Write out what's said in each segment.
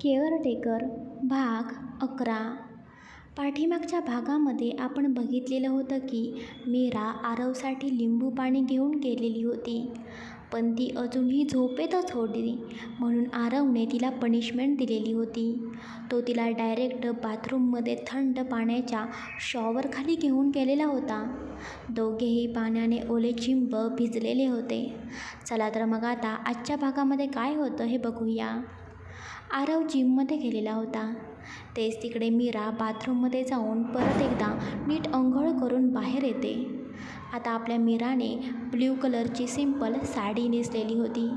Caretaker भाग अकरा. पाठीमागच्या भागामध्ये आपण बघितलेलं होतं की मीरा आरवसाठी लिंबू पाणी घेऊन गेलेली होती पण ती अजूनही झोपेतच होती म्हणून आरवने तिला पनिशमेंट दिलेली होती. तो तिला डायरेक्ट बाथरूममध्ये थंड पाण्याच्या शॉवरखाली घेऊन गेलेला होता. दोघेही पाण्याने ओले चिंब भिजलेले होते. चला तर मग आता आजच्या भागामध्ये काय होतं हे बघूया. आरव जिममध्ये गेलेला होता. तेच तिकडे मीरा बाथरूममध्ये जाऊन परत एकदा नीट अंघोळ करून बाहेर येते. आता आपल्या मीराने ब्ल्यू कलरची सिंपल साडी नेसलेली होती.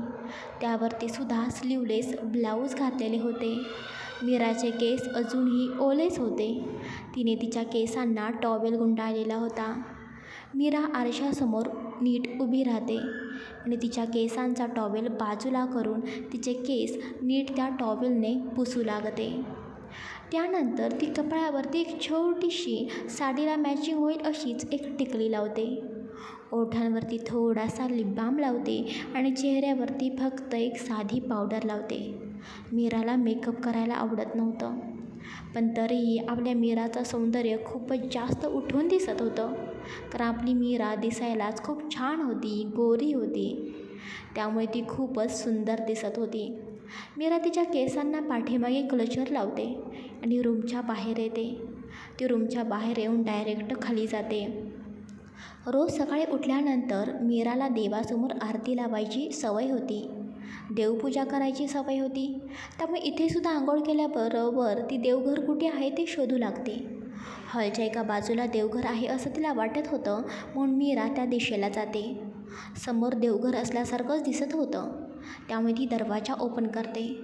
त्यावरती सुद्धा स्लीवलेस ब्लाऊज घातलेले होते. मीराचे केस अजूनही ओलेच होते. तिने तिच्या केसांना टॉवेल गुंडाळलेला होता. मीरा आरशासमोर नीट उभी राहते. आणि तिच्या केसांचा टॉवेल बाजूला करून तिचे केस नीट त्या टॉवेलने पुसू लागते. त्यानंतर ती कपाळावरती एक छोटीशी साडीला मॅचिंग होईल अशीच एक टिकली लावते. ओठांवरती थोडासा लिप बाम लावते आणि चेहऱ्यावरती फक्त एक साधी पावडर लावते. मीराला मेकअप करायला आवडत नव्हतं. पण तरीही आपल्या मीराचं सौंदर्य खूपच जास्त उठून दिसत होतं. कारण आपली मीरा दिसायलाच खूप छान होती गोरी होती. त्यामुळे ती खूपच सुंदर दिसत होती. मीरा तिच्या केसांना पाठीमागे क्लचर लावते आणि रूमच्या बाहेर येते. ती रूमच्या बाहेर येऊन डायरेक्ट खाली जाते. रोज सकाळी उठल्यानंतर मीराला देवासमोर आरती लावायची सवय होती. देवपूजा करायची सवय होती. त्यामुळे इथेसुद्धा आंघोळ केल्याबरोबर ती देवघर कुठे आहे ते शोधू लागते. हॉलच्या एका बाजूला देवघर आहे असं तिला वाटत होतं. म्हणून मीरा त्या दिशेला जाते. समोर देवघर असल्यासारखंच दिसत होतं. त्यामुळे ती दरवाजा ओपन करते.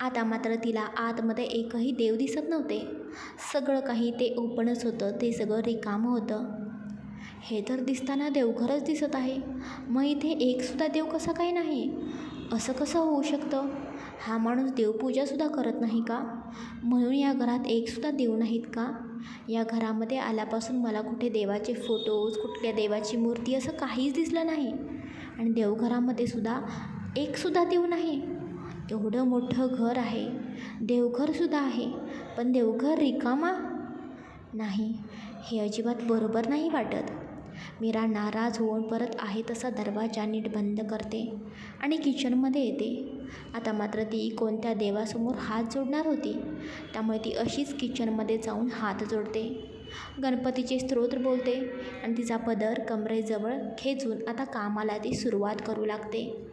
आता मात्र तिला आतमध्ये एकही देव दिसत नव्हते. सगळं काही ते ओपनच होतं. ते सगळं रिकामं होतं. हे तर दिसताना देवघरच दिसत आहे. मग इथे एकसुद्धा देव कसा काही नाही? असं कसं होऊ शकतं? हा माणूस देवपूजासुद्धा करत नाही का? म्हणून या घरात एकसुद्धा देव नाहीत का? या घरामध्ये आल्यापासून मला कुठे देवाचे फोटोज कुठल्या देवाची मूर्ती असं काहीच दिसलं नाही. आणि देवघरामध्ये सुद्धा एकसुद्धा देव नाही. एवढं मोठं घर आहे. देवघरसुद्धा आहे. पण देवघर रिकामा नाही. हे अजिबात बरोबर नाही वाटत. मीरा नाराज होऊन परत आहे तसा दरवाजा नीट बंद करते आणि किचनमध्ये येते. आता मात्र ती कोणत्या देवासमोर हात जोडणार होती? त्यामुळे ती अशीच किचनमध्ये जाऊन हात जोडते. गणपतीचे स्तोत्र बोलते आणि तिचा पदर कमरेजवळ खेचून आता कामाला ती सुरुवात करू लागते.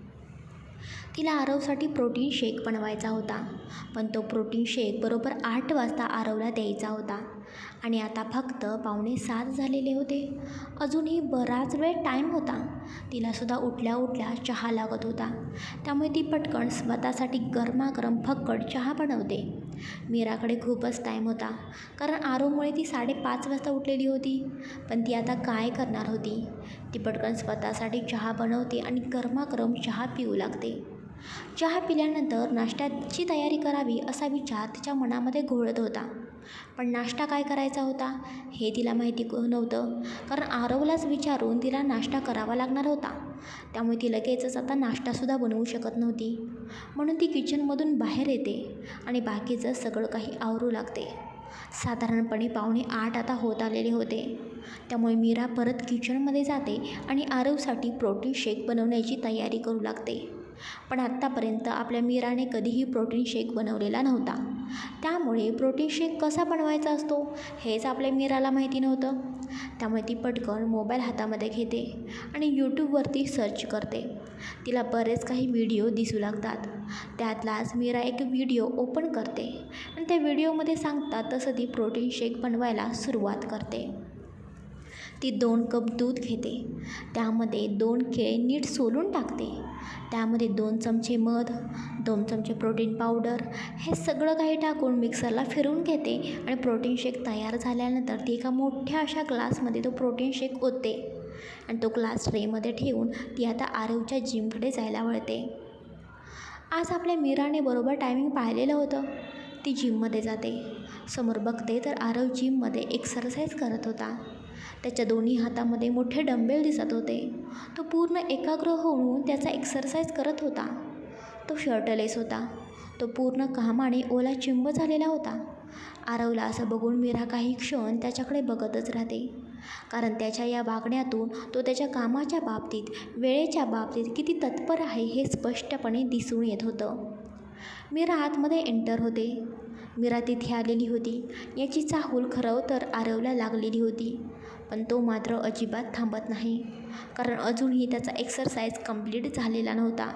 तिला आरवसाठी प्रोटीन शेक बनवायचा होता पण तो प्रोटीन शेक बरोबर आठ वाजता आरवला द्यायचा होता. आणि आता फक्त पावणे सात झालेले होते. अजूनही बराच वेळ टाईम होता. तिलासुद्धा उठल्या उठल्या चहा लागत होता. त्यामुळे ती पटकन स्वतःसाठी गरमागरम फक्कड चहा बनवते. मीराकडे खूपच टाईम होता. कारण आरोमुळे ती साडेपाच वाजता उठलेली होती. पण ती आता काय करणार होती? ती पटकन स्वतःसाठी चहा बनवते आणि गरमागरम चहा पिऊ लागते. चहा पिल्यानंतर नाश्त्याची तयारी करावी असा विचार तिच्या मनामध्ये घोळत होता. पण नाश्ता काय करायचा होता? हे तिला माहिती नव्हतं. कारण आरवलाच विचारून तिला नाश्ता करावा लागणार होता. त्यामुळे ती लगेचच आता नाश्तासुद्धा बनवू शकत नव्हती. म्हणून ती किचनमधून बाहेर येते आणि बाकीचं सगळं काही आवरू लागते. साधारणपणे पावणे आठ आता होत आलेले होते. त्यामुळे मीरा परत किचनमध्ये जाते आणि आरवसाठी प्रोटीन शेक बनवण्याची तयारी करू लागते. पण आत्तापर्यंत आपल्या मीराने कधीही प्रोटीन शेक बनवलेला नव्हता. त्यामुळे प्रोटीन शेक कसा बनवायचा असतो हेच आपल्या मीराला माहिती नव्हतं. त्यामुळे ती पटकन मोबाईल हातामध्ये घेते आणि यूट्यूबवरती सर्च करते. तिला बरेच काही व्हिडिओ दिसू लागतात. त्यातलाच मीरा एक व्हिडिओ ओपन करते आणि त्या व्हिडिओमध्ये सांगतात तसं ती प्रोटीन शेक बनवायला सुरुवात करते. ती दोन कप दूध घेते. त्यामध्ये दोन केळे नीट सोलून टाकते. त्यामध्ये दोन चमचे मध दोन चमचे प्रोटीन पावडर हे सगळं काही टाकून मिक्सरला फिरून घेते आणि प्रोटीन शेक तयार झाल्यानंतर ती एका मोठ्या अशा ग्लासमध्ये तो प्रोटीन शेक ओतते. आणि तो ग्लास ट्रेमध्ये ठेवून ती आता आरवच्या जिमकडे जायला वळते. आज आपल्या मीराने बरोबर टायमिंग पाहिलेलं होतं. ती जिममध्ये जाते. समोर बघते तर आरव जिममध्ये एक्सरसाइज करत होता. त्याच्या दोन्ही हातामध्ये मोठे डंबेल दिसत होते. तो पूर्ण एकाग्र होऊन त्याचा एक्सरसाइज करत होता. तो शर्टलेस होता. तो पूर्ण घामाने ओला चिंब झालेला होता. आरवला असं बघून मीरा काही क्षण त्याच्याकडे बघतच राहते. कारण त्याच्या या वागण्यातून तो त्याच्या कामाच्या बाबतीत वेळेच्या बाबतीत किती तत्पर आहे हे स्पष्टपणे दिसून येत होतं. मीरा आतमध्ये एंटर होते. मीरा तिथे आलेली होती. याची चाहूल खरं तर आरवला लागलेली होती. पण तो मात्र अजिबात थांबत नाही. कारण अजूनही त्याचा एक्सरसाइज कंप्लीट झालेला नव्हता.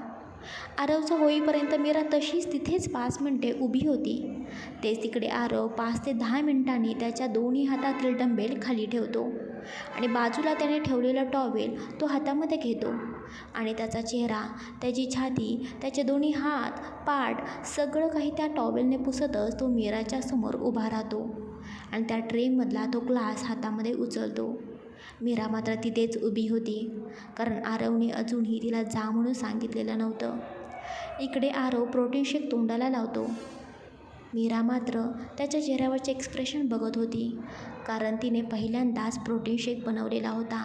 आरवचा होईपर्यंत मीरा तशीच तिथेच पाच मिनटे उभी होती. तेच तिकडे आरव पाच ते दहा मिनिटांनी त्याच्या दोन्ही हातातील डंबेल खाली ठेवतो आणि बाजूला त्याने ठेवलेला टॉवेल तो हातामध्ये घेतो आणि त्याचा चेहरा त्याची छाती त्याचे दोन्ही हात पाठ सगळं काही त्या टॉवेलने पुसतच तो मीराच्या समोर उभा राहतो. आणि त्या ट्रेमधला तो ग्लास हातामध्ये उचलतो. मीरा मात्र तिथेच उभी होती कारण आरवने अजूनही तिला जा म्हणून सांगितलेलं नव्हतं. इकडे आरव प्रोटीन शेक तोंडाला लावतो. मीरा मात्र त्याच्या चेहऱ्यावरचे एक्सप्रेशन बघत होती कारण तिने पहिल्यांदाच प्रोटीन शेक बनवलेला होता.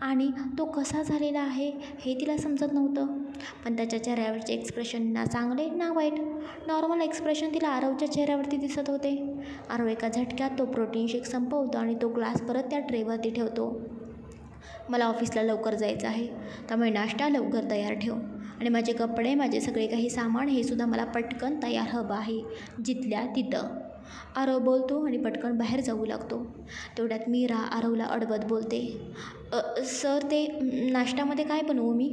आणि तो कसा झालेला आहे हे तिला समजत नव्हतं. पण त्याच्या चेहऱ्यावरचे एक्सप्रेशन ना चांगले ना वाईट नॉर्मल एक्सप्रेशन तिला आरवच्या चेहऱ्यावरती दिसत होते. आरव एका झटक्यात तो प्रोटीन शेक संपवतो आणि तो ग्लास परत त्या ट्रेवरती ठेवतो. मला ऑफिसला लवकर जायचं आहे. त्यामुळे नाश्ता लवकर तयार ठेव. आणि माझे कपडे माझे सगळे काही सामान हे सुद्धा मला पटकन तयार हवं आहे. जिथल्या तिथं. आरव बोलतो आणि पटकन बाहेर जाऊ लागतो. तेवढ्यात मीरा आरवला अडवत बोलते सर ते नाश्त्यामध्ये काय बनवू मी?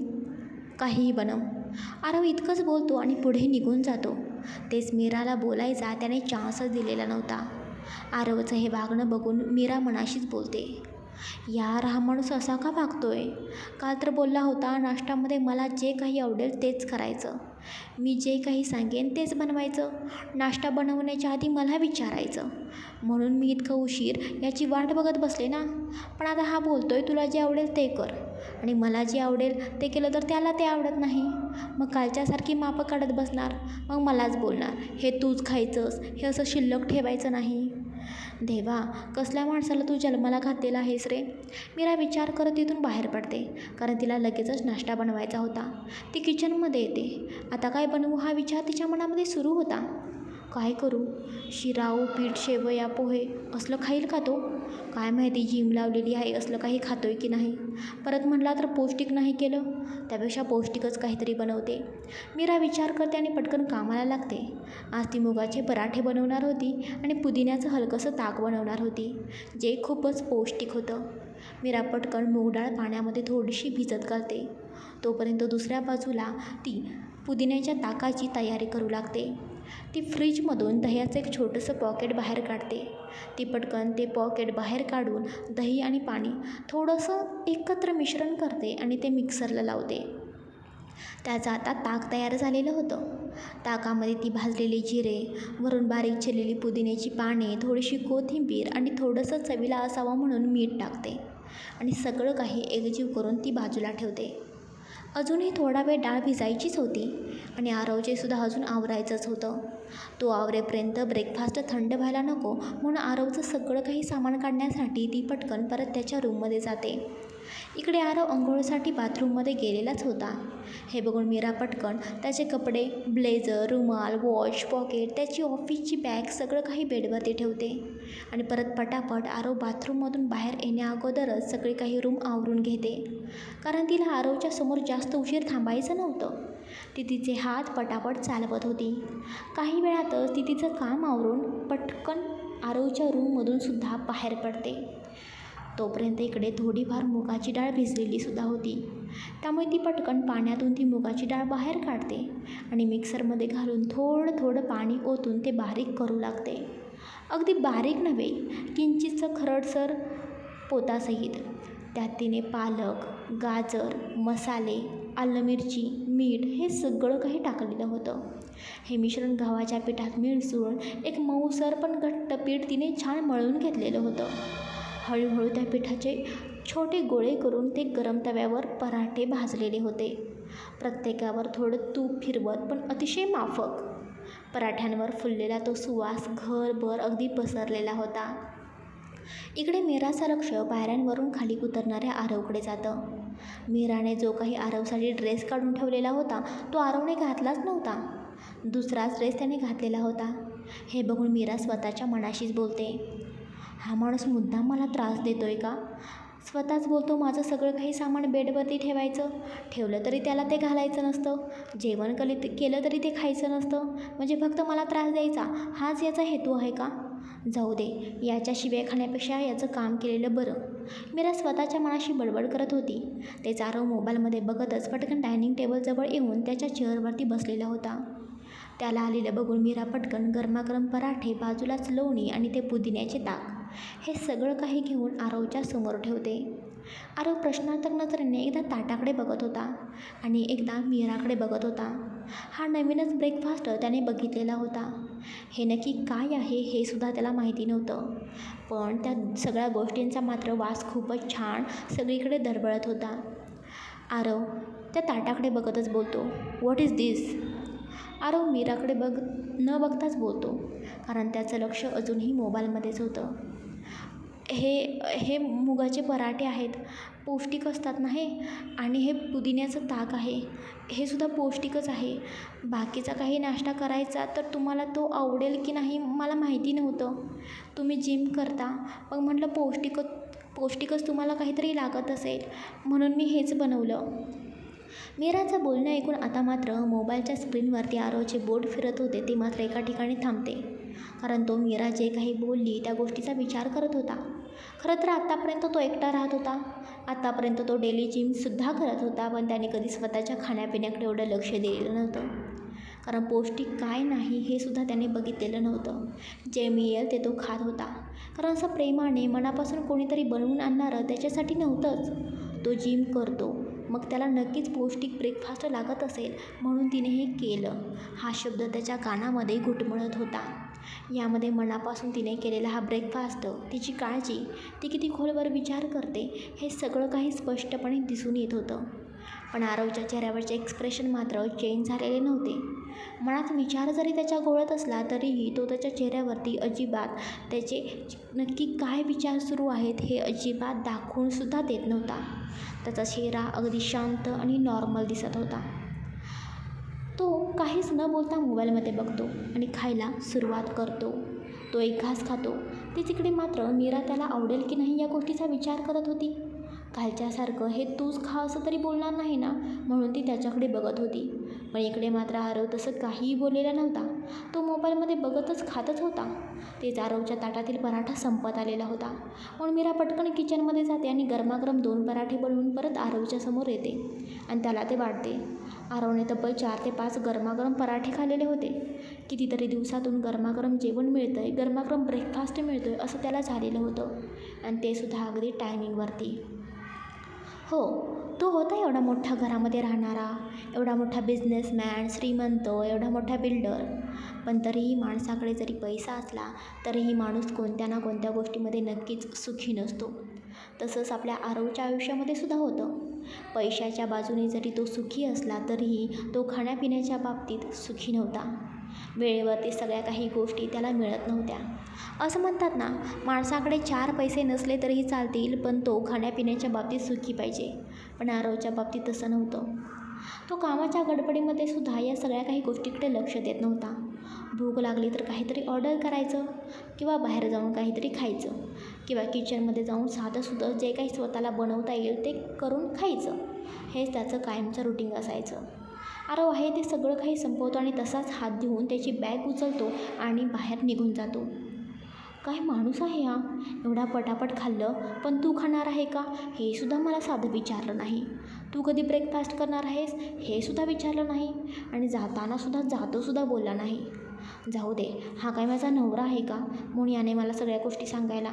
काहीही बनव. आरव इतकंच बोलतो आणि पुढे निघून जातो. तेच मीराला बोलायचा त्याने चान्सच दिलेला नव्हता. आरवचं हे वागणं बघून मीरा मनाशीच बोलते यार हा माणूस असा का वागतोय? काल तर बोलला होता नाश्त्यामध्ये मला जे काही आवडेल तेच करायचं. मी जे काही सांगेन तेच बनवायचं. नाश्ता बनवण्याच्या आधी मला विचारायचं. म्हणून मी इतकं उशीर याची वाट बघत बसले ना. पण आता हा बोलतो आहे तुला जे आवडेल ते कर. आणि मला जे आवडेल ते केलं तर त्याला ते आवडत नाही. मग कालच्यासारखी मापं काढत बसणार. मग मलाच बोलणार हे तूच खायचंस हे असं शिल्लक ठेवायचं नाही. देवा कसल्या माणसाला तू जन्माला घातलेला आहेस रे? मीरा विचार करत तिथून बाहेर पडते कारण तिला लगेचच नाश्ता बनवायचा होता. ती किचनमध्ये येते. आता काय बनवू हा विचार तिच्या मनामध्ये सुरू होता. काय करू? शिराव पीठ शेवया पोहे असलं खाईल का तो? काय माहिती जिम लावलेली आहे असलं काही खातो आहे की नाही? परत म्हटला तर पौष्टिक नाही केलं? त्यापेक्षा पौष्टिकच काहीतरी बनवते. मीरा विचार करते आणि पटकन कामाला लागते. आज ती मुगाचे पराठे बनवणार होती आणि पुदिन्याचं हलकंसं ताक बनवणार होती जे खूपच पौष्टिक होतं. मीरा पटकन मूगडाळ पाण्यामध्ये थोडीशी भिजत घालते. तोपर्यंत दुसऱ्या बाजूला ती पुदिन्याच्या ताकाची तयारी करू लागते. ती फ्रीजमधून दह्याचं एक छोटंसं पॉकेट बाहेर काढते. ती पटकन ते पॉकेट बाहेर काढून दही आणि पाणी थोडंसं एकत्र मिश्रण करते आणि ते मिक्सरला लावते. त्याचं आता ताक तयार झालेलं होतं. ताकामध्ये ती भाजलेले जिरे वरून बारीक चिरलेली पुदिन्याची पाने थोडीशी कोथिंबीर आणि थोडंसं चवीला असावं म्हणून मीठ टाकते. आणि सगळं काही एकजीव करून ती बाजूला ठेवते. अजूनही थोडा वेळ डाळ भिजायचीच होती आणि आरवजेसुद्धा अजून आवरायचंच होतं. तो आवरेपर्यंत ब्रेकफास्ट थंड व्हायला नको म्हणून आरवचं सगळं काही सामान काढण्यासाठी ती पटकन परत त्याच्या रूममध्ये जाते. इकडे आरव अंघोळीसाठी बाथरूममध्ये गेलेलाच होता. हे बघून मीरा पटकन त्याचे कपडे ब्लेझर रुमाल वॉच पॉकेट त्याची ऑफिसची बॅग सगळं काही बेडवरती ठेवते. आणि परत पटापट आरव बाथरूममधून बाहेर येण्याअगोदरच सगळी काही रूम आवरून घेते. कारण तिला आरवच्या समोर जास्त उशीर थांबायचं नव्हतं. ती तिचे हात पटापट चालवत होती. काही वेळातच ती तिचं काम आवरून पटकन आरवच्या रूममधून सुद्धा बाहेर पडते. तोपर्यंत इकडे थोडीफार मुगाची डाळ भिजलेली सुद्धा होती. त्यामुळे ती पटकन पाण्यातून ती मुगाची डाळ बाहेर काढते आणि मिक्सरमध्ये घालून थोडं थोडं पाणी ओतून ते बारीक करू लागते. अगदी बारीक नव्हे किंचितचं खरडसर पोतासहित. त्यात तिने पालक गाजर मसाले आलं मिरची मीठ हे सगळं काही टाकलेलं होतं. हे मिश्रण गव्हाच्या पिठात मिसळून एक मऊसर पण घट्ट पीठ तिने छान मळून घेतलेलं होतं. हळूहळू त्या पिठाचे छोटे गोळे करून ते गरम तव्यावर पराठे भाजलेले होते. प्रत्येकावर थोडं तूप फिरवत पण अतिशय माफक. पराठ्यांवर फुललेला तो सुवास घरभर अगदी पसरलेला होता. इकडे मीराचा लक्ष पायऱ्यांवरून खाली उतरणाऱ्या आरवकडे जातं. मीराने जो काही आरवसाठी ड्रेस काढून ठेवलेला होता तो आरवने घातलाच नव्हता. दुसराच ड्रेस त्याने घातलेला होता. हे बघून मीरा स्वतःच्या मनाशीच बोलते. हा माणूस मुद्दाम मला त्रास देतो आहे का? स्वतःच बोलतो माझं सगळं काही सामान बेडवरती ठेवायचं. ठेवलं तरी त्याला ते घालायचं नसतं. जेवण कली केलं तरी ते खायचं नसतं. म्हणजे फक्त मला त्रास द्यायचा. हाच याचा हेतू आहे का? जाऊ दे याच्या शिव्या खाण्यापेक्षा याचं काम केलेलं बरं. मीरा स्वतःच्या मनाशी बडबड करत होती. ते चारव मोबाईलमध्ये बघतच पटकन डायनिंग टेबलजवळ येऊन त्याच्या चेअरवरती बसलेला होता. त्याला आलेलं बघून मीरा पटकन गरमागरम पराठे बाजूलाच लोणी आणि ते पुदिन्याचे ताक हे सगळं काही घेऊन आरवच्या समोर ठेवते. आरव प्रश्नार्थक नजरेने एकदा ताटाकडे बघत होता आणि एकदा मीराकडे बघत होता. हा नवीनच ब्रेकफास्ट त्याने बघितलेला होता. हे नक्की काय आहे हे सुद्धा त्याला माहिती नव्हतं. पण त्या सगळ्या गोष्टींचा मात्र वास खूपच छान सगळीकडे दरबळत होता. आरव त्या ताटाकडे बघतच बोलतो व्हॉट इज दिस आरव मीराकडे बघ न बघताच बोलतो. कारण त्याचं लक्ष अजूनही मोबाईलमध्येच होतं. हे हे मुगाचे पराठे आहेत. पौष्टिक असतात ना हे? आणि हे पुदिन्याचं ताक आहे. हे सुद्धा पौष्टिकच आहे. बाकीचा काही नाश्ता करायचा तर तुम्हाला तो आवडेल की नाही मला माहिती नव्हतं. तुम्ही जिम करता मग म्हटलं पौष्टिकच पौष्टिकच तुम्हाला काहीतरी लागत असेल. म्हणून मी हेच बनवलं. मीराचं बोलणं ऐकून आता मात्र मोबाईलच्या स्क्रीनवरती आरोचे बोट फिरत होते ते मात्र एका ठिकाणी थांबते. कारण तो मीरा जे काही बोलली त्या गोष्टीचा विचार करत होता. खरं तर आत्तापर्यंत तो एकटा राहत होता. आत्तापर्यंत तो डेली जिमसुद्धा करत होता पण त्याने कधी स्वतःच्या खाण्यापिण्याकडे एवढं लक्ष दिलेलं नव्हतं. कारण पौष्टिक काय नाही हे सुद्धा त्याने बघितलेलं नव्हतं. जे मिळेल ते तो खात होता. कारण असं प्रेमाने मनापासून कोणीतरी बनवून आणणारं त्याच्यासाठी नव्हतंच. तो जिम करतो. मग त्याला नक्कीच पौष्टिक ब्रेकफास्ट लागत असेल म्हणून तिने हे केलं. हा शब्द त्याच्या कानामध्ये घुटमळत होता. यामध्ये मनापासून तिने केलेला हा ब्रेकफास्ट तिची काळजी ती किती खोलवर विचार करते हे सगळं काही स्पष्टपणे दिसून येत होतं. पण आरवच्या चेहऱ्यावरचे एक्सप्रेशन मात्र चेंज झालेले नव्हते. मनात विचार जरी त्याच्या गोळत असला तरीही तो त्याच्या चेहऱ्यावरती अजिबात त्याचे नक्की काय विचार सुरू आहेत हे अजिबात दाखवूनसुद्धा देत नव्हता. त्याचा चेहरा अगदी शांत आणि नॉर्मल दिसत होता. तो काहीच न बोलता मोबाईलमध्ये बघतो आणि खायला सुरुवात करतो. तो एक घास खातो. ती तिकडे मात्र मीरा त्याला आवडेल की नाही या गोष्टीचा विचार करत होती. खालच्यासारखं हे तूच खा असं तरी बोलणार नाही ना? म्हणून ती त्याच्याकडे बघत होती. पण इकडे मात्र आरव तसं काहीही बोललेला नव्हता. तो मोबाईलमध्ये बघतच खातच होता. तेच आरवच्या ताटातील पराठा संपत आलेला होता. म्हणून मीरा पटकन किचनमध्ये जाते आणि गरमागरम दोन पराठे बनवून परत आरवच्या समोर येते आणि त्याला ते वाढते. आरवने तब्बल चार ते पाच गरमागरम पराठे खाल्लेले होते. कितीतरी दिवसातून गरमागरम जेवण मिळतं आहे गरमागरम ब्रेकफास्ट मिळतो आहे असं त्याला झालेलं होतं. आणि ते सुद्धा अगदी टायमिंगवरती हो तो होता एवढा मोठ्ठा घरामध्ये राहणारा एवढा मोठा बिझनेसमॅन श्रीमंत एवढा मोठा बिल्डर पण तरीही माणसाकडे जरी पैसा असला तरीही माणूस कोणत्या ना कोणत्या गोष्टीमध्ये नक्कीच सुखी नसतो. तसंच आपल्या आरवच्या आयुष्यामध्ये सुद्धा होतं. पैशाच्या बाजूने जरी तो सुखी असला तरीही तो खाण्यापिण्याच्या बाबतीत सुखी नव्हता. वेळेवरती सगळ्या काही गोष्टी त्याला मिळत नव्हत्या. असं म्हणतात ना माणसाकडे चार पैसे नसले तरीही चालतील पण तो खाण्यापिण्याच्या बाबतीत सुखी पाहिजे. पण आरवच्या बाबतीत तसं नव्हतं. तो कामाच्या गडबडीमध्ये सुद्धा या सगळ्या काही गोष्टीकडे लक्ष देत नव्हता. भूक लागली तर काहीतरी ऑर्डर करायचं किंवा बाहेर जाऊन काहीतरी खायचं किंवा किचनमध्ये जाऊन साधंसुद्धा जे काही स्वतःला बनवता येईल ते करून खायचं. हेच त्याचं कायमचं रुटीन असायचं. आरव आहे ते सगळं काही संपवतो आणि तसाच हात देऊन त्याची बॅग उचलतो आणि बाहेर निघून जातो. काय माणूस आहे हा? एवढा पटापट खाल्लं पण तू खाणार आहे का? हे सुद्धा मला साधं विचारलं नाही. तू कधी ब्रेकफास्ट करणार आहेस? हे सुद्धा विचारलं नाही. आणि जातानासुद्धा जातोसुद्धा बोलला नाही. जाऊ दे. हा काय माझा नवरा आहे का? म्हणून याने मला सगळ्या गोष्टी सांगायला.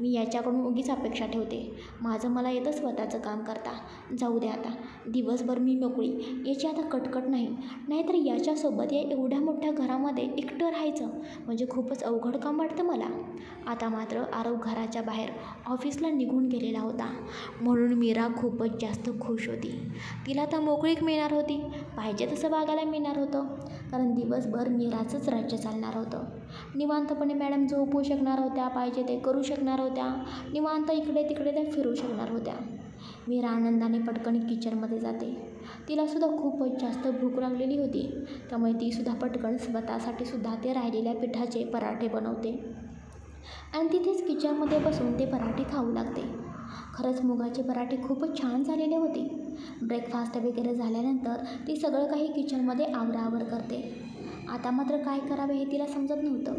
मी याच्याकडून उगीच अपेक्षा ठेवते. माझं मला येतं स्वतःचं काम करता. जाऊ दे आता. दिवसभर मी मोकळी याची आता कटकट नाही. नाहीतर याच्यासोबत या एवढ्या मोठ्या घरामध्ये एकटं राहायचं म्हणजे खूपच अवघड काम वाटतं मला. आता मात्र आरव घराच्या बाहेर ऑफिसला निघून गेलेला होता. म्हणून मीरा खूपच जास्त खुश होती. तिला तर मोकळीक मिळणार होती. पाहिजे तसं वागायला मिळणार होतं. कारण दिवसभर मीराचंच राज्य चालणार होतं. निवांतपणे मॅडम झोपू शकणार होत्या पाहिजे ते करू शकणार होत्या. निवांत इकडे तिकडे त्या फिरू शकणार होत्या. मीरा आनंदाने पटकन किचनमध्ये जाते. तिलासुद्धा खूपच जास्त भूक लागलेली होती. त्यामुळे तीसुद्धा पटकन स्वतःसाठी सुद्धा ते राहिलेल्या पिठाचे पराठे बनवते. आणि तिथेच किचनमध्ये बसून ते पराठे खाऊ लागते. खरंच मुगाचे पराठे खूपच छान झालेले होते. ब्रेकफास्ट वगैरे झाल्यानंतर ती सगळं काही किचनमध्ये आवराआवर करते. आता मात्र काय करावे हे तिला समजत नव्हतं.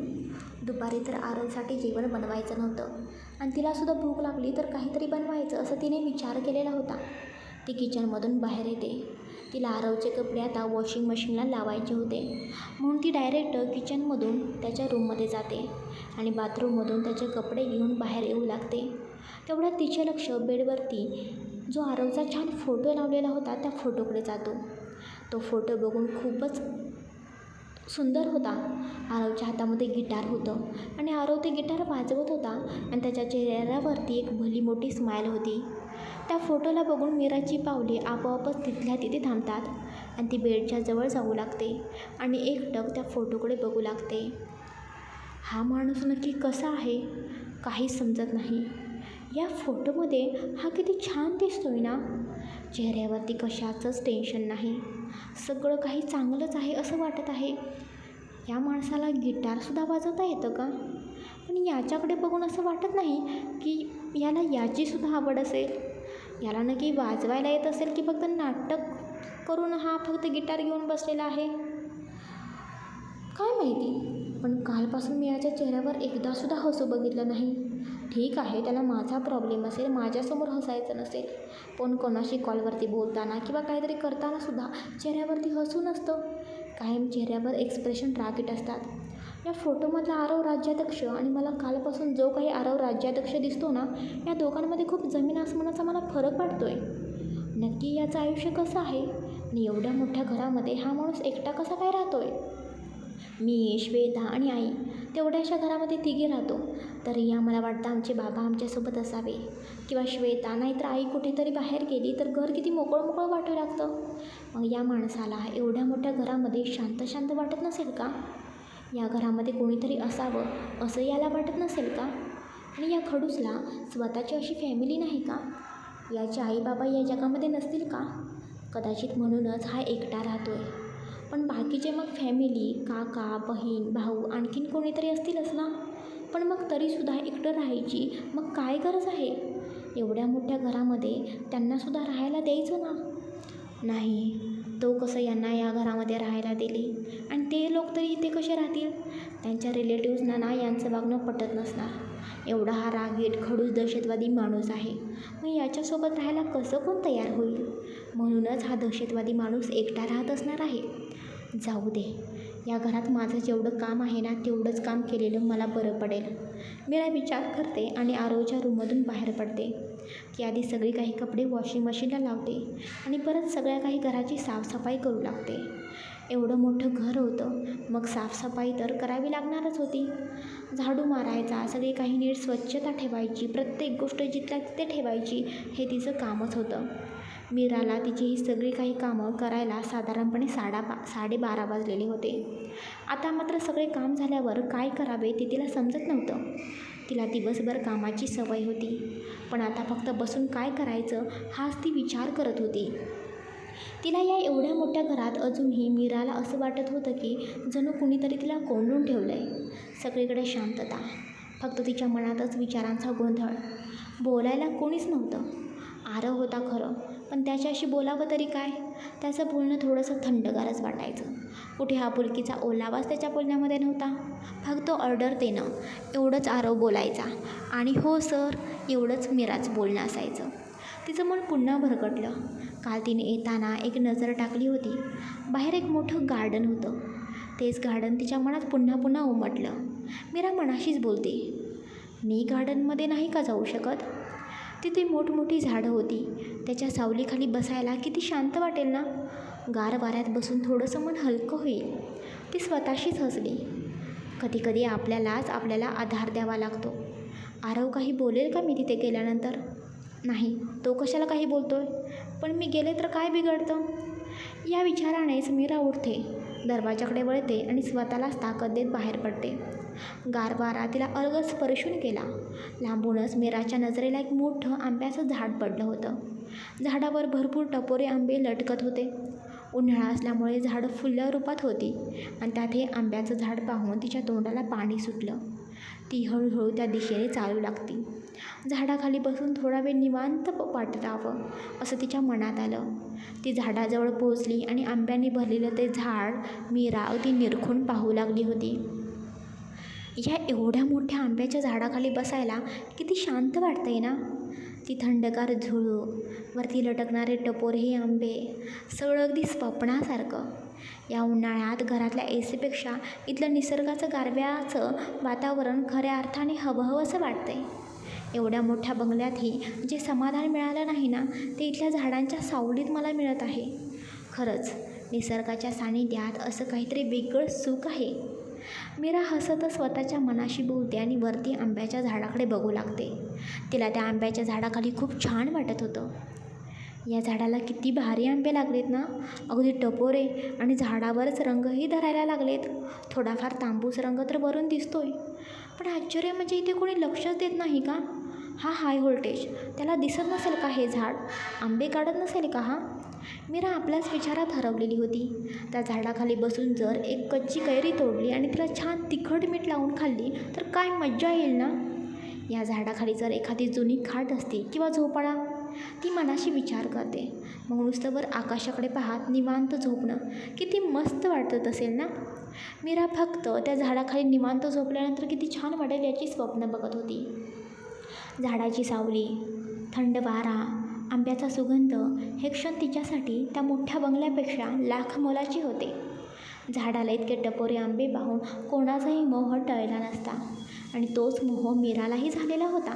दुपारी तर आरवसाठी जेवण बनवायचं नव्हतं. आणि तिलासुद्धा भूक लागली तर काहीतरी बनवायचं असं तिने विचार केलेला होता. ती किचनमधून बाहेर येते. तिला आरवचे कपडे आता वॉशिंग मशीनला लावायचे होते. म्हणून ती डायरेक्ट किचनमधून त्याच्या रूममध्ये जाते आणि बाथरूममधून त्याचे कपडे घेऊन बाहेर येऊ लागते. तेवढ्यात तिचे लक्ष बेडवरती जो आरवचा छान फोटो लावलेला होता त्या फोटोकडे जातो. तो फोटो बघून खूपच सुंदर होता. आरवच्या हातामध्ये गिटार होतं आणि आरव ते गिटार वाजवत होता आणि त्याच्या चेहऱ्यावरती एक भली मोठी स्माईल होती. त्या फोटोला बघून मीराची पावले आपोआपच तिथल्या तिथे थांबतात आणि ती बेडच्या जवळ जाऊ लागते आणि एकटक त्या फोटोकडे बघू लागते. हा माणूस नक्की कसा आहे? काहीच समजत नाही. या फोटोमध्ये हा किती छान दिसतो आहे ना? चेहऱ्यावरती कशाचंच टेन्शन नाही. सगळं काही चांगलंच आहे असं वाटत आहे. या माणसाला गिटारसुद्धा वाजवता येतं का? पण याच्याकडे बघून असं वाटत नाही की याला याचीसुद्धा आवड असेल. याला नक्की वाजवायला येत असेल की फक्त नाटक करून हा फक्त गिटार घेऊन बसलेला आहे? काय माहिती? पण कालपासून मी याच्या चेहऱ्यावर एकदासुद्धा हसू बघितलं नाही. ठीक आहे त्याला माझा प्रॉब्लेम असेल माझ्यासमोर हसायचं नसेल पण कोणाशी कॉलवरती बोलताना किंवा काहीतरी करतानासुद्धा चेहऱ्यावरती हसू नसतं. कायम चेहऱ्यावर एक्सप्रेशन रागीट असतात. या फोटोमधला आरव राज्याध्यक्ष आणि मला कालपासून जो काही आरव राज्याध्यक्ष दिसतो ना या दोघांमध्ये खूप जमीन आसमानाचा मला फरक वाटतो आहे नक्की याचं आयुष्य कसं आहे? आणि एवढ्या मोठ्या घरामध्ये हा माणूस एकटा कसा काय राहतो आहे मी श्वेता आणि आई तेवढ्याशा घरामध्ये तिघे राहतो. तरी आम्हाला वाटतं आमचे बाबा आमच्यासोबत असावे. किंवा श्वेता नाहीतर आई कुठेतरी बाहेर गेली तर घर किती मोकळं मोकळं वाटू लागतं. मग या माणसाला एवढ्या मोठ्या घरामध्ये शांत शांत वाटत नसेल का? या घरामध्ये कोणीतरी असावं असं याला वाटत नसेल का? आणि या खडूसला स्वतःची अशी फॅमिली नाही का? याचे आई बाबा या जगामध्ये नसतील का? कदाचित म्हणूनच हा एकटा राहतो आहे पण बाकीचे मग फॅमिली काका बहीण भाऊ आणखीन कोणीतरी असतीलच ना? पण मग तरीसुद्धा एकटं राहायची मग काय गरज आहे? एवढ्या मोठ्या घरामध्ये त्यांनासुद्धा राहायला द्यायचं ना? नाही तो कसं यांना या घरामध्ये राहायला दिली आणि ते लोक तरी इथे कसे राहतील? त्यांच्या रिलेटिव्सना ना यांचं वागणं पटत नसणार. एवढा हा रागीट खडूस दहशतवादी माणूस आहे. मग याच्यासोबत राहायला कसं कोण तयार होईल? म्हणूनच हा दहशतवादी माणूस एकटा राहत असणार आहे. जाऊ दे. या घरात माझं जेवढं काम आहे ना तेवढंच काम केलेलं मला बरं पडेल. मीरा विचार करते आणि आरोच्या रूममधून बाहेर पडते. ती आधी सगळी काही कपडे वॉशिंग मशीनला लावते आणि परत सगळ्या काही घराची साफसफाई करू लागते. एवढं मोठं घर होतं मग साफसफाई तर करावी लागणारच होती. झाडू मारायचा सगळी काही नीट स्वच्छता ठेवायची प्रत्येक गोष्ट जिथल्या तिथे ठेवायची हे तिचं कामच होतं. मीराला तिची ही सगळी काही कामं करायला साधारणपणे साडा बा साडेबारा वाजलेले होते. आता मात्र सगळे काम झाल्यावर काय करावे ते तिला समजत नव्हतं. तिला दिवसभर कामाची सवय होती. पण आता फक्त बसून काय करायचं हाच ती विचार करत होती. तिला या एवढ्या मोठ्या घरात अजूनही मीराला असं वाटत होतं की जणू कुणीतरी तिला कोंडून ठेवलं आहे सगळीकडे शांतता. फक्त तिच्या मनातच विचारांचा गोंधळ. बोलायला कोणीच नव्हतं. आरव होता खरं. पण त्याच्याशी बोलावं तरी काय? त्याचं बोलणं थोडंसं थंडगारच वाटायचं. कुठे हा पुलकीचा ओलावाच त्याच्या बोलण्यामध्ये नव्हता? फक्त ऑर्डर देणं एवढंच आरव बोलायचा. आणि हो सर एवढंच मीराच बोलणं असायचं. तिचं मन पुन्हा भरकटलं. काल तिने येताना एक नजर टाकली होती. बाहेर एक मोठं गार्डन होतं. तेच गार्डन तिच्या मनात पुन्हा पुन्हा उमटलं. मीरा मनाशीच बोलते. मी गार्डनमध्ये नाही का जाऊ शकत? तिथे मोठमोठी झाडं होती. त्याच्या सावलीखाली बसायला किती शांत वाटेल ना? गार वाऱ्यात बसून थोडंसं मन हलकं होईल. ती स्वतःशीच हसली. कधीकधी आपल्यालाच आपल्याला आधार द्यावा लागतो. आरव काही बोलेल का मी तिथे गेल्यानंतर? नाही तो कशाला काही बोलतो आहे पण मी गेले तर काय बिघडतं? या विचारानेच मीरा उठते. दरवाजाकडे वळते आणि स्वतःलाच ताकद देत बाहेर पडते. गारवारा तिला अलग स्पर्शून केला. लांबूनच मीराच्या नजरेला एक मोठं आंब्याचं झाड पडलं होतं. झाडावर भरपूर टपोरे आंबे लटकत होते. उन्हाळा असल्यामुळे झाडं फुलल्या रूपात होती आणि त्यात हे आंब्याचं झाड पाहून तिच्या तोंडाला पाणी सुटलं. ती हळूहळू त्या दिशेने चालू लागती. झाडाखाली बसून थोडा वेळ निवांत प- वाटावं असं तिच्या मनात आलं. ती झाडाजवळ पोहोचली आणि आंब्याने भरलेलं ते झाड मीरा अगदी निरखून पाहू लागली होती. या एवढ्या मोठ्या आंब्याच्या झाडाखाली बसायला किती शांत वाटतं आहे ना? ती थंडगार झुळूक वरती लटकणारे टपोर हे आंबे सगळं अगदी स्वप्नासारखं. या उन्हाळ्यात घरातल्या ए सीपेक्षा इथलं निसर्गाचं गारव्याचं वातावरण खऱ्या अर्थाने हवंहवंसं आहे एवढ्या मोठ्या बंगल्यातही जे समाधान मिळालं नाही ना ते इथल्या झाडांच्या सावलीत मला मिळत आहे. खरंच निसर्गाच्या सानिध्यात असं काहीतरी वेगळं सुख आहे. मीरा हसतच स्वतःच्या मनाशी बोलते आणि वरती आंब्याच्या झाडाकडे बघू लागते. तिला त्या आंब्याच्या झाडाखाली खूप छान वाटत होतं. या झाडाला किती भारी आंबे लागलेत ना? अगदी टपोरे आणि झाडावरच रंगही धरायला लागलेत. थोडाफार तांबूस रंग तर वरून दिसतोय. पण आश्चर्य म्हणजे इथे कोणी लक्षच देत नाही का? हा हाय व्होल्टेज. त्याला दिसत नसेल का हे झाड? आंबे काढत नसेल का हा? मीरा आपल्याच विचारात हरवलेली होती. त्या झाडाखाली बसून जर एक कच्ची कैरी तोडली आणि तिला छान तिखट मीठ लावून खाल्ली तर काय मज्जा येईल ना? या झाडाखाली जर एखादी जुनी खाट असती किंवा झोपाळा ती मनाशी विचार करते. मग नुसतंवर आकाशाकडे पाहत निवांत झोपणं किती मस्त वाटत असेल ना? मीरा फक्त त्या झाडाखाली निवांत झोपल्यानंतर किती छान वाटेल याची स्वप्न बघत होती. झाडाची सावली थंड वारा आंब्याचा सुगंध हे क्षण तिच्यासाठी त्या मोठ्या बंगल्यापेक्षा लाख मोलाचे होते. झाडाला इतके टपोरे आंबे पाहून कोणाचाही मोह टळला नसता आणि तोच मोह मीरालाही झालेला होता.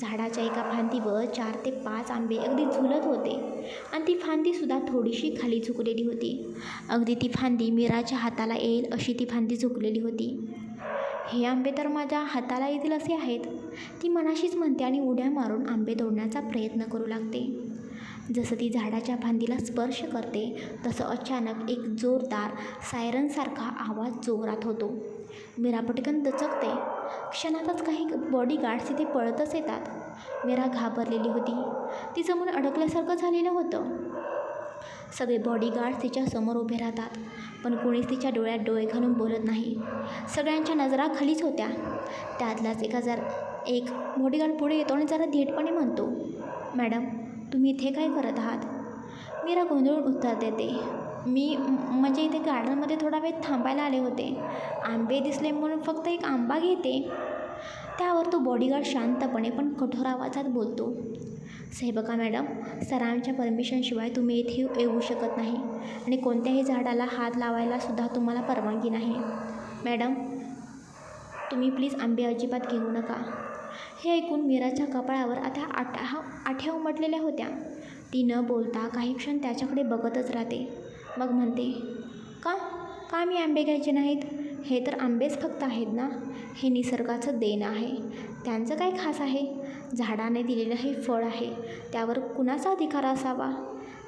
झाडाच्या एका फांदीवर चार ते पाच आंबे अगदी झुलत होते आणि ती फांदीसुद्धा थोडीशी खाली झुकलेली होती. अगदी ती फांदी मीराच्या हाताला येईल अशी ती फांदी झुकलेली होती. हे आंबे तर माझ्या हाताला येतील असे आहेत. ती मनाशीच म्हणते आणि उड्या मारून आंबे तोडण्याचा प्रयत्न करू लागते. जसं ती झाडाच्या फांदीला स्पर्श करते तसं अचानक एक जोरदार सायरनसारखा आवाज जोरात होतो. मीरा पटकन दचकते. क्षणातच काही बॉडीगार्ड्स तिथे पळतच येतात. मीरा घाबरलेली होती. ती समोर अडकल्यासारखं झालेलं होतं. सगळे बॉडीगार्ड्स तिच्या समोर उभे राहतात. पण कोणीच तिच्या डोळ्यात डोळे घालून बोलत नाही. सगळ्यांच्या नजरा खालीच होत्या. त्यातलाच एका जर एक बॉडीगार्ड पुढे येतो आणि जरा धीटपणे म्हणतो मॅडम तुम्ही इथे काय करत आहात? मीरा गोंधळून उत्तर देते मी म्हणजे इथे गार्डनमध्ये थोडा वेळ थांबायला आले होते. आंबे दिसले म्हणून फक्त एक आंबा घेते. त्यावर तो बॉडीगार्ड शांतपणे पण कठोर आवाजात बोलतो साहेबका मॅडम सरांच्या परमिशनशिवाय तुम्ही इथे येऊ शकत नाही आणि कोणत्याही झाडाला हात लावायलासुद्धा तुम्हाला परवानगी नाही. मॅडम तुम्ही प्लीज आंबे अजिबात घेऊ नका. हे ऐकून मीराच्या कपाळावर आता आठा आठ्या उमटलेल्या होत्या. ती न बोलता काही क्षण त्याच्याकडे बघतच राहते. मग म्हणते का का मी आंबे घ्यायचे नाहीत? हे तर आंबेच फक्त आहेत ना? हे निसर्गाचं देणं आहे. त्यांचं काय खास आहे? झाडाने दिलेलं हे फळ आहे त्यावर कुणाचा अधिकार असावा?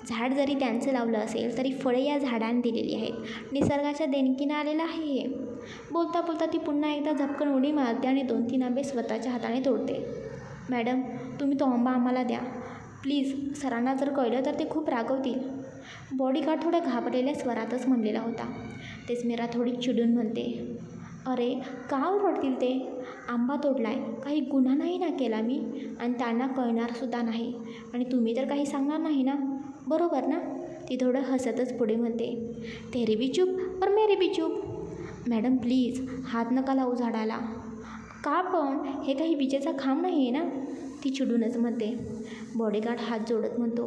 झाड जरी त्यांचं लावलं असेल तरी फळे या झाडाने दिलेली आहेत. निसर्गाच्या देणगीनं आलेलं आहे हे. बोलता बोलता ती पुन्हा एकदा झपकन उडी मारते आणि दोन तीन आंबे स्वतःच्या हाताने तोडते. मॅडम तुम्ही तो आंबा आम्हाला द्या. प्लीज सरांना जर कळलं तर ते खूप रागवतील. बॉडीगार्ड थोड्या घाबरलेल्या स्वरातच म्हणलेला होता. तेच मीरा थोडी चिडून म्हणते अरे का ओरडतील ते? आंबा तोडला आहे काही गुन्हा नाही ना केला मी. आणि त्यांना कळणारसुद्धा नाही. आणि तुम्ही तर काही सांगणार नाही ना? बरोबर ना? ती थोडं हसतच पुढे म्हणते. तेरे बी चूप पर मेरे बी चूप. मॅडम प्लीज हात नका लावू झाडाला. का पण? हे काही विजेचा खांब नाही आहे ना? ती चिडूनच म्हणते. बॉडीगार्ड हात जोडत म्हणतो.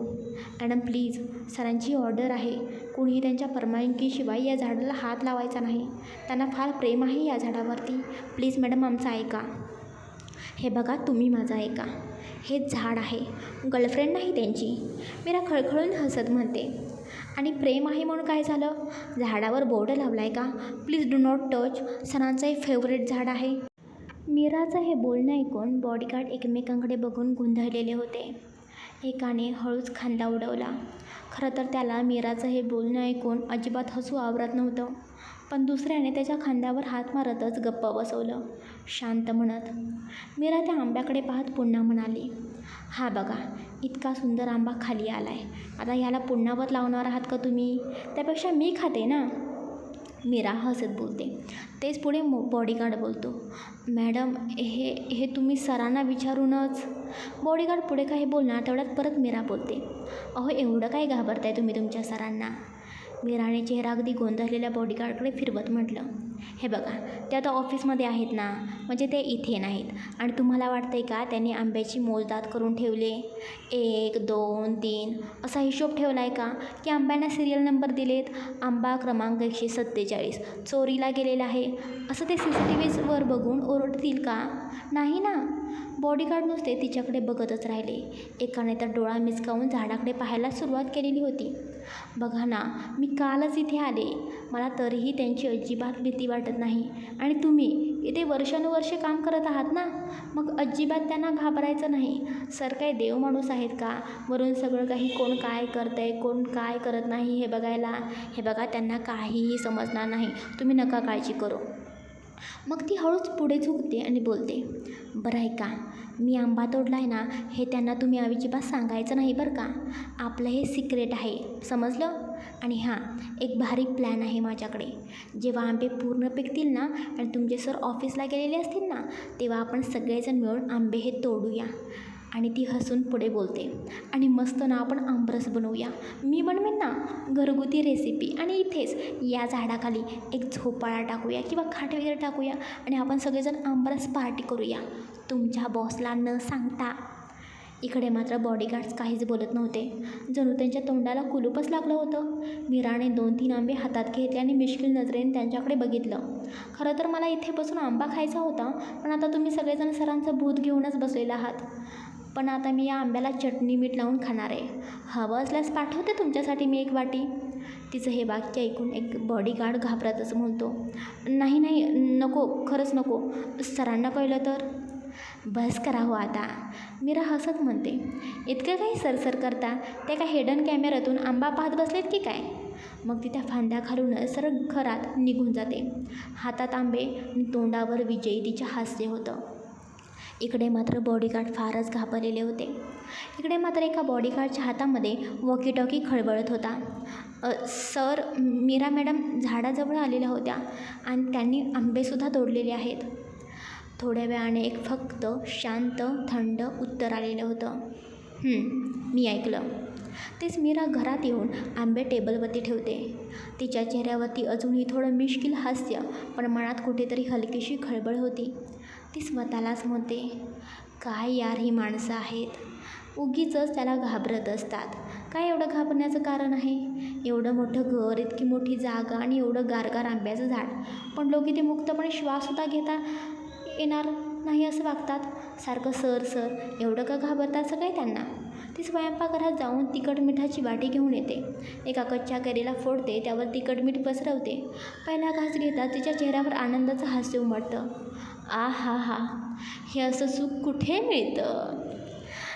मॅडम प्लीज सरांची ऑर्डर आहे. कुणीही त्यांच्या परवानगीशिवाय या झाडाला हात लावायचा नाही. त्यांना फार प्रेम आहे या झाडावरती. प्लीज मॅडम आमचं ऐका. हे बघा तुम्ही माझं ऐका. हे झाड आहे. गर्लफ्रेंड नाही त्यांची. मीरा खळखळून हसत म्हणते. आणि प्रेम आहे म्हणून काय झालं? झाडावर बोर्ड लावला आहे का? Please do not touch. सरांचं हे फेवरेट झाड आहे. मीराचं हे बोलणं ऐकून बॉडीगार्ड एकमेकांकडे बघून गोंधळलेले होते. एकाने हळूच खांदा उडवला. खरं तर त्याला मीराचं हे बोलणं ऐकून अजिबात हसू आवरत नव्हतं. पण दुसऱ्याने त्याच्या खांद्यावर हात मारतच गप्प बसवलं. शांत म्हणत मीरा त्या आंब्याकडे पाहत पुन्हा म्हणाली हा बघा इतका सुंदर आंबा खाली आला आहे आता ह्याला पुन्हावर लावणार आहात का तुम्ही? त्यापेक्षा मी खाते ना. मीरा हसत बोलते. तेच पुढे मो बॉडीगार्ड बोलतो. मॅडम हे हे तुम्ही सरांना विचारूनच. बॉडीगार्ड पुढे काही बोलणार तेवढ्यात परत मीरा बोलते. अहो एवढं काय घाबरताय तुम्ही तुमच्या सरांना? मीराने चेहरा अगदी गोंधळलेल्या बॉडीगार्डकडे फिरवत म्हटलं. हे बघा ते आता ऑफिसमध्ये आहेत ना म्हणजे ते इथे नाहीत. आणि तुम्हाला वाटतं आहे का त्यांनी आंब्याची मोजदात करून ठेवले? एक दोन तीन असा हिशोब ठेवला आहे का? की आंब्यांना सिरियल नंबर दिलेत? आंबा क्रमांक एकशे सत्तेचाळीस. चोरीला गेलेला आहे. असं ते सी सी टी व्हीजवर बघून ओरडतील का? नाही ना. बॉडीगार्ड नुसते तिच्याकडे बघतच राहिले. एकाने तर डोळा मिचकावून झाडाकडे पाहायला सुरुवात केलेली होती. बघा ना मी कालच इथे आले. मला तरीही त्यांची अजिबात भीती वाटत नाही. आणि तुम्ही इथे वर्षानुवर्षे काम करत आहात ना? मग अजिबात त्यांना घाबरायचं नाही. सर काय देव माणूस आहेत का? वरून सगळं काही कोण काय करतं आहे कोण काय करत नाही हे बघायला? हे बघा त्यांना काहीही समजणार नाही. तुम्ही नका काळजी करू. मग ती हळूच पुढे झुकते आणि बोलते बरं आहे का मी आंबा तोडला आहे ना हे त्यांना तुम्ही अजिबात सांगायचं नाही बरं का? आपलं हे सिक्रेट आहे. समजलं? आणि हां एक भारी प्लॅन आहे माझ्याकडे. जेव्हा आंबे पूर्ण पिकतील ना आणि तुमचे सर ऑफिसला गेलेले असतील ना तेव्हा आपण सगळेजण मिळून आंबे हे तोडूया. आणि ती हसून पुढे बोलते आणि मस्त ना आपण आंबरस बनवूया. मी बनवेन ना घरगुती रेसिपी आणि इथेच या झाडाखाली एक झोपाळा टाकूया किंवा खाट वगैरे टाकूया आणि आपण सगळेजण आंबरस पार्टी करूया. तुमच्या बॉसला न सांगता. इकडे मात्र बॉडीगार्ड्स काहीच बोलत नव्हते. जणू त्यांच्या तोंडाला कुलूपच लागलं होतं. मीराने दोन तीन आंबे हातात घेतले आणि मिश्किल नजरेने त्यांच्याकडे बघितलं. खरं तर मला इथे बसून आंबा खायचा होता पण आता तुम्ही सगळेजण सरांचं भूत घेऊनच बसलेला आहात. पण आता मी या आंब्याला चटणी मीठ लावून खाणार आहे. हवं असल्यास पाठवते तुमच्यासाठी मी एक वाटी. तिचं हे वाक्य ऐकून एक बॉडीगार्ड घाबरतच म्हणतो नाही नाही नको खरंच नको. सरांना कळलं तर? बस करा हो आता. मीरा हसत म्हणते. इतकं काही सरसर करता त्या काय हेडन कॅमेऱ्यातून आंबा पाहत बसलेत की काय? मग ती त्या फांद्या खालूनच सरळ घरात निघून जाते. हातात आंबे तोंडावर विजयी तिचे हास्य होतं. इकडे मात्र बॉडीगार्ड फारच घाबरलेले होते. इकडे मात्र एका बॉडीगार्डच्या हातामध्ये वॉकीटॉकी खळबळत होता. अ, सर मीरा मॅडम झाडाजवळ आलेल्या होत्या आणि त्यांनी आंबेसुद्धा तोडलेले आहेत. थोड्या वेळाने एक फक्त शांत थंड उत्तर आलेलं होतं. मी ऐकलं. तेच मीरा घरात येऊन आंबे टेबलवरती ठेवते. तिच्या चेहऱ्यावरती अजूनही थोडं मिश्किल हास्य पण मनात कुठेतरी हलकीशी खळबळ होती. ती स्वतःलाच म्हणते काय यार ही माणसं आहेत. उगीचच त्याला घाबरत असतात. काय एवढं घाबरण्याचं कारण आहे? एवढं मोठं घर इतकी मोठी जागा आणि एवढं गारगार आंब्याचं झाड. पण लोक इथे मुक्तपणे श्वाससुद्धा घेता येणार नाही असं वागतात. सारखं सर सर एवढं का घाबरतात सगळे त्यांना? ती स्वयंपाकघरात जाऊन तिखट मिठाची वाटी घेऊन येते. एका कच्च्या कैरीला फोडते त्यावर तिखट मीठ पसरवते. पहिला घास घेताच तिच्या चेहऱ्यावर आनंदाचं हास्य उमटतं. आ हा हा हे असं सुख कुठे मिळतं?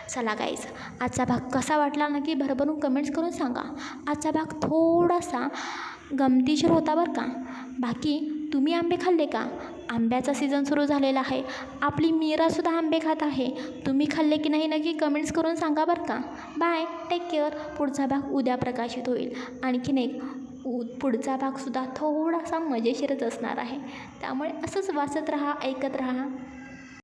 चला गाईज आजचा भाग कसा वाटला नक्की भरभरून कमेंट्स करून सांगा. आजचा भाग थोडासा गमतीशीर होता बरं का? बाकी तुम्ही आंबे खाल्ले का? आंब्याचा सीझन सुरू झालेला आहे. आपली मीरासुद्धा आंबे खात आहे. तुम्ही खाल्ले की नाही नक्की कमेंट्स करून सांगा बरं का? बाय टेक केअर पुढचा भाग उद्या प्रकाशित होईल. आणखीन एक उ पुढचा भागसुद्धा थोडासा मजेशीरच असणार आहे. त्यामुळे असंच वाचत राहा ऐकत राहा.